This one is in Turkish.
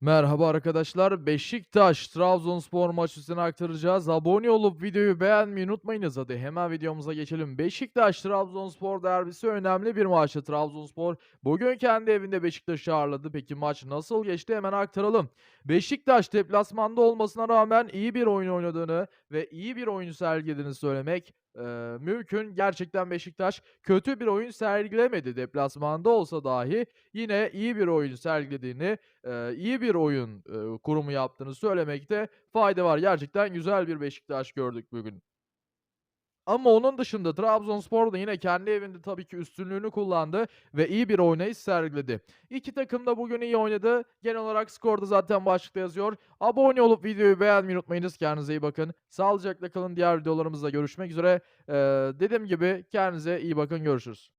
Merhaba arkadaşlar. Beşiktaş Trabzonspor maçını aktaracağız. Abone olup videoyu beğenmeyi unutmayınız. Hadi hemen videomuza geçelim. Beşiktaş Trabzonspor derbisi önemli bir maçtı. Trabzonspor bugün kendi evinde Beşiktaş'ı ağırladı. Peki maç nasıl geçti? Hemen aktaralım. Beşiktaş deplasmanda olmasına rağmen iyi bir oyun oynadığını ve iyi bir oyun sergilediğini söylemek mümkün. Gerçekten Beşiktaş kötü bir oyun sergilemedi. Deplasmanda olsa dahi yine iyi bir oyun sergilediğini iyi bir oyun, kurumu yaptığını söylemekte fayda var. Gerçekten güzel bir Beşiktaş gördük bugün. Ama onun dışında Trabzonspor da yine kendi evinde tabii ki üstünlüğünü kullandı ve iyi bir oynayış sergiledi. İki takım da bugün iyi oynadı. Genel olarak skorda zaten başlıkta yazıyor. Abone olup videoyu beğenmeyi unutmayınız. Kendinize iyi bakın. Sağlıcakla kalın. Diğer videolarımızda görüşmek üzere. Eee, dediğim gibi kendinize iyi bakın. Görüşürüz.